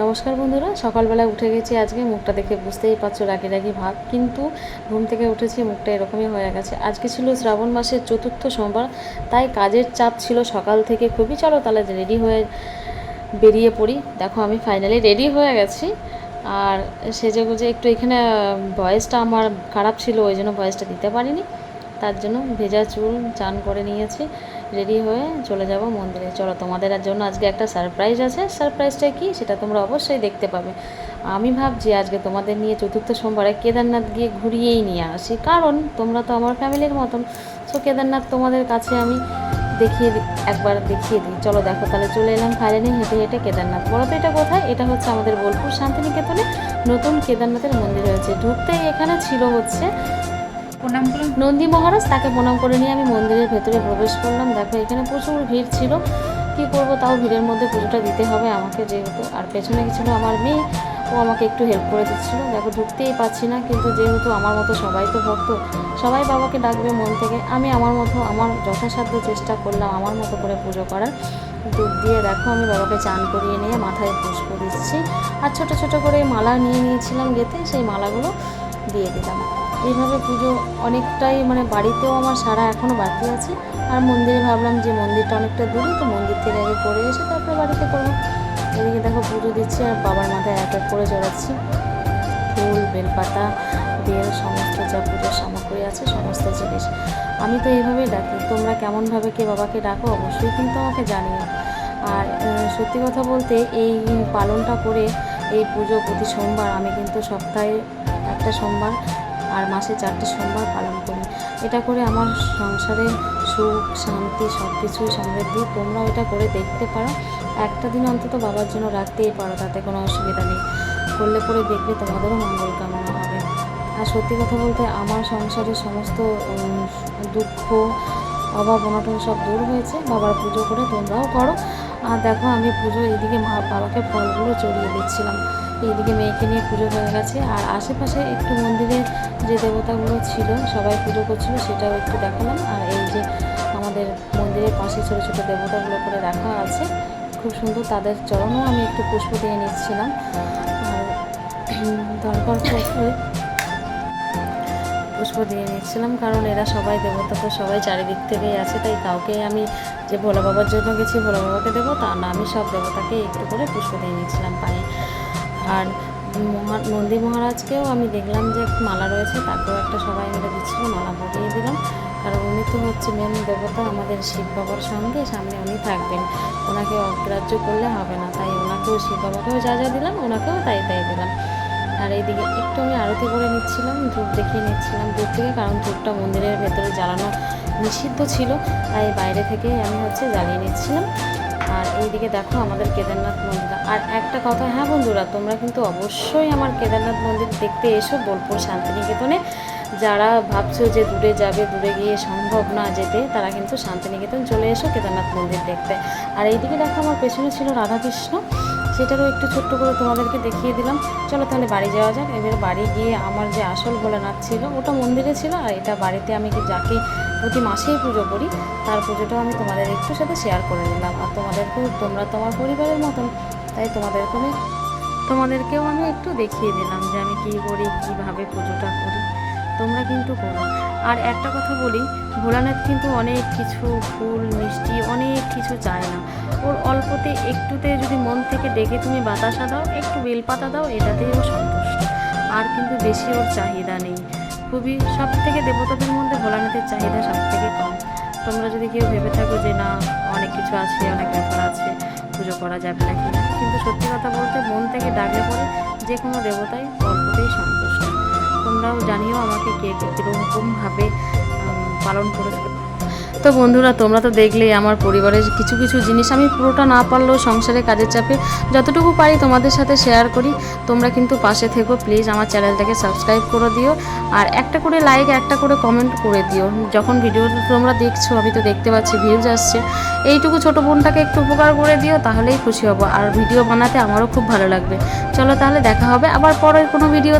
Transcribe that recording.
নমস্কার বন্ধুরা সকালবেলা উঠে গেছি আজকে, মুখটা দেখে বুঝতেই পারছ রাগি রাগি ভাব, কিন্তু ঘুম থেকে উঠেছি, মুখটা এরকমই হয়ে গেছে। আজকে ছিল শ্রাবণ মাসের চতুর্থ সোমবার, তাই কাজের চাপ ছিল সকাল থেকে খুবই। চলো তাহলে রেডি হয়ে বেরিয়ে পড়ি। দেখো, আমি ফাইনালি রেডি হয়ে গেছি। আর সেজে গুজে একটু এখানে ভয়েসটা আমার খারাপ ছিল, ওই জন্য ভয়েসটা দিতে পারিনি। তার জন্য ভেজা চুল চান করে নিয়েছি। রেডি হয়ে চলে যাব মন্দিরে। চলো, তোমাদের জন্য আজকে একটা সারপ্রাইজ আছে। সারপ্রাইজটা কি? সেটা তোমরা অবশ্যই দেখতে পাবে। আমি ভাবছি আজকে তোমাদের নিয়ে চতুর্থ সোমবারে কেদারনাথ গিয়ে ঘুরিয়েই নিয়ে আসি। কারণ তোমরা তো আমার ফ্যামিলির মতন। সো কেদারনাথ তোমাদের কাছে আমি দেখিয়ে একবার দেখিয়ে দিই। চলো, দেখো, তাহলে চলে এলাম ফাইনালি হেঁটে হেঁটে কেদারনাথ। বলো তো, এটা কোথায়? এটা হচ্ছে আমাদের বোলপুর শান্তিনিকেতনে নতুন কেদারনাথের মন্দির হয়েছে ঢুকতেই এখানে ছিল হচ্ছে প্রণাম করুন। নন্দী মহারাজ, তাকে প্রণাম করে নিয়ে আমি মন্দিরের ভেতরে প্রবেশ করলাম। দেখো, এখানে প্রচুর ভিড় ছিল। কি করব? তাও ভিড়ের মধ্যে পুজোটা দিতে হবে আমাকে যেহেতু। আর পেছনে ছিল আমার মেয়ে, ও আমাকে একটু হেল্প করে দিচ্ছিল। দেখো, ঢুকতেই পাচ্ছি না, কিন্তু যেহেতু আমার মতো সবাই তো ভক্ত, সবাই বাবাকে ডাকবে মন থেকে। আমি আমার মতো, আমার যথাসাধ্য চেষ্টা করলাম আমার মতো করে পুজো করার। দুধ দিয়ে দেখো, আমি বাবাকে চান করিয়ে নিয়ে মাথায় পুষ্প দিচ্ছি। আর ছোট ছোট করে মালা নিয়ে নিয়েছিলাম গেতে সেই মালাগুলো দিয়ে দিলাম। এইভাবে পুজো অনেকটাই মানে বাড়িতেও আমার সারা এখনও বাকি আছে। আর মন্দিরে ভাবলাম যে মন্দিরটা অনেকটা দূরে, তো মন্দির থেকে আগে করে এসে তারপরে বাড়িতে করব। এদিকে দেখো পুজো দিচ্ছি আর বাবার মাথায় এক এক করে চড়াচ্ছি ফুল, বেলপাতা বেল সমস্ত যা পুজোর সামগ্রী আছে, সমস্ত জিনিস। আমি তো এইভাবেই ডাকি, তোমরা কেমনভাবে কে বাবাকে ডাকো অবশ্যই কিন্তু আমাকে জানিও। আর সত্যি কথা বলতে এই পালনটা করে এই পুজো প্রতি সোমবার আমি কিন্তু সপ্তাহে একটা সোমবার আর মাসে চারটে সোমবার পালন করি। এটা করে আমার সংসারে সুখ, শান্তি সব কিছুই সমৃদ্ধি তোমরাও এটা করে দেখতে পারো। একটা দিন অন্তত বাবার জন্য রাখতেই পারো, তাতে কোনো অসুবিধা নেই। করলে পরে দেখবে তোমাদেরও মঙ্গল কামনা হবে। আর সত্যি কথা বলতে আমার সংসারে সমস্ত দুঃখ অভাব অনটন সব দূর হয়েছে। বাবার পুজো করে তোমরাও করো। আর দেখো, আমি পুজো এইদিকে মা বাবাকে ফলগুলো চড়িয়ে দিচ্ছিলাম। এইদিকে মেয়েকে নিয়ে পুজো হয়ে গেছে। আর আশেপাশে একটু মন্দিরে যে দেবতাগুলো ছিল, সবাই পুজো করছিল, সেটাও একটু দেখালাম। আর এই যে আমাদের মন্দিরের পাশে ছোটো ছোটো দেবতাগুলো করে রাখা আছে, খুব সুন্দর। তাদের চরণও আমি একটু পুষ্প দিয়ে নিচ্ছিলাম। আর দরকার পুষ্প দিয়ে নিচ্ছিলাম, কারণ এরা সবাই দেবতা তো সবাই চারিদিক থেকেই আছে, তাই কাউকে আমি যে ভোলা বাবার জন্য গেছি, ভোলা বাবাকে দেবো, তা না, আমি সব দেবতাকে একটু করে পুষ্প দিয়ে নিচ্ছিলাম পায়ে। আর নন্দী মহারাজকেও আমি দেখলাম যে মালা রয়েছে, তাকেও একটা সবাই মিলে দিচ্ছিল, মালা পরিয়ে দিলাম। কারণ উনি তো হচ্ছে মেন দেবতা আমাদের শিব বাবার সঙ্গে, সামনে উনি থাকবেন। ওনাকে অগ্রাহ্য করলে হবে না, তাই ওনাকেও, শিব বাবাকেও যা যা দিলাম, ওনাকেও তাই তাই দিলাম। আর এইদিকে একটু আমি আরতি করে নিচ্ছিলাম, ধূপ দেখিয়ে নিচ্ছিলাম দূর থেকে, কারণ ধূপটা মন্দিরের ভেতরে জ্বালানো নিষিদ্ধ ছিল, তাই বাইরে থেকে আমি হচ্ছে জ্বালিয়ে নিচ্ছিলাম। আর এইদিকে দেখো আমাদের কেদারনাথ মন্দির আর একটা কথা হ্যাঁ বন্ধুরা, তোমরা কিন্তু অবশ্যই আমার কেদারনাথ মন্দির দেখতে এসো বোলপুর শান্তিনিকেতনে। যারা ভাবছ যে দূরে যাবে, দূরে গিয়ে সম্ভব না যেতে, তারা কিন্তু শান্তিনিকেতন চলে এসো কেদারনাথ মন্দির দেখতে। আর এইদিকে দেখো আমার পেছনে ছিল রাধাকৃষ্ণ। সেটারও একটু ছোট্ট করে তোমাদেরকে দেখিয়ে দিলাম। চলো তাহলে বাড়ি যাওয়া যাক। এবার বাড়ি গিয়ে আমার যে আসল ভোলানাথ ছিল, ওটা মন্দিরে ছিল, আর এটা বাড়িতে আমি যাকে প্রতি মাসেই পুজো করি, তার পুজোটাও আমি তোমাদের একটু সাথে শেয়ার করে নিলাম আর তোমাদেরকেও, তোমরা তোমার পরিবারের মতন, তাই তোমাদেরকে তোমাদেরকেও আমি একটু দেখিয়ে দিলাম যে আমি কী করি, কীভাবে পুজোটা করি। তোমরা কিন্তু করো। আর একটা কথা বলি, ভোলানাথ কিন্তু অনেক কিছু ফুল, মিষ্টি, অনেক কিছু চায় না। ওর অল্পতে একটুতে যদি মন থেকে ডেকে তুমি বাতাসা দাও, একটু বেলপাতা দাও, এটাতেই ও সন্তুষ্ট। আর কিন্তু বেশি ওর চাহিদা নেই। খুবই সব থেকে দেবতাদের মধ্যে ভোলানাথের চাহিদা সব থেকে কম। তোমরা যদি কেউ ভেবে থাকো যে, না, অনেক কিছু আছে, অনেক ব্যাপার আছে, পুজো করা যাবে না কি না কিন্তু সত্যি কথা বলতে, মন থেকে ডাকলে পরে যে কোনো দেবতাই অল্পতেই সন্তুষ্ট। তোমরাও জানিও আমাকে কে কীরকমভাবে পালন করেছ। তো বন্ধুরা, তোমরা তো দেখলেই আমার পরিবারের কিছু কিছু জিনিস, আমি পুরোটা না পারলেও সংসারে কাজের চাপে যতটুকু পারি তোমাদের সাথে শেয়ার করি। তোমরা কিন্তু পাশে থেকো প্লিজ আমার চ্যানেলটাকে সাবস্ক্রাইব করে দিও। আর একটা করে লাইক একটা করে কমেন্ট করে দিও। যখন ভিডিওটা তোমরা দেখছ, আমি তো দেখতে পাচ্ছি ভিউজ আসছে। এইটুকু ছোটো বোনটাকে একটু উপকার করে দিও, তাহলেই খুশি হব। আর ভিডিও বানাতে আমারও খুব ভালো লাগবে। চলো তাহলে দেখা হবে আবার পরের কোনো ভিডিও